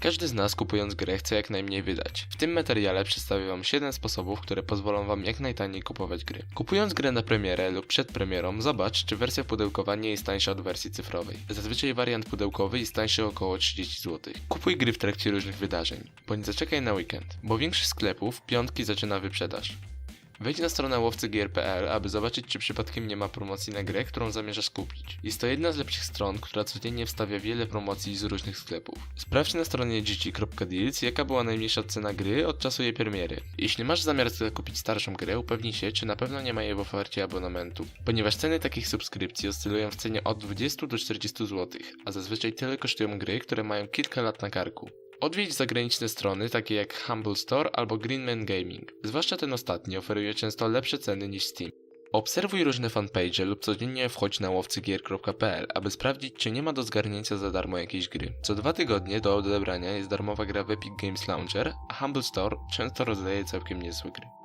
Każdy z nas kupując grę chce jak najmniej wydać. W tym materiale przedstawię wam 7 sposobów, które pozwolą wam jak najtaniej kupować gry. Kupując grę na premierę lub przed premierą, zobacz czy wersja pudełkowa nie jest tańsza od wersji cyfrowej. Zazwyczaj wariant pudełkowy jest tańszy około 30 zł. Kupuj gry w trakcie różnych wydarzeń, bądź zaczekaj na weekend, bo większość sklepów piątki zaczyna wyprzedaż. Wejdź na stronę łowcygier.pl, aby zobaczyć, czy przypadkiem nie ma promocji na grę, którą zamierzasz kupić. Jest to jedna z lepszych stron, która codziennie wstawia wiele promocji z różnych sklepów. Sprawdź na stronie gg.deals, jaka była najmniejsza cena gry od czasu jej premiery. Jeśli masz zamiar zakupić starszą grę, upewnij się, czy na pewno nie ma jej w ofercie abonamentu. Ponieważ ceny takich subskrypcji oscylują w cenie od 20 do 40 zł, a zazwyczaj tyle kosztują gry, które mają kilka lat na karku. Odwiedź zagraniczne strony takie jak Humble Store albo Greenman Gaming. Zwłaszcza ten ostatni oferuje często lepsze ceny niż Steam. Obserwuj różne fanpage lub codziennie wchodź na łowcygier.pl, aby sprawdzić, czy nie ma do zgarnięcia za darmo jakiejś gry. Co dwa tygodnie do odebrania jest darmowa gra w Epic Games Launcher, a Humble Store często rozdaje całkiem niezłe gry.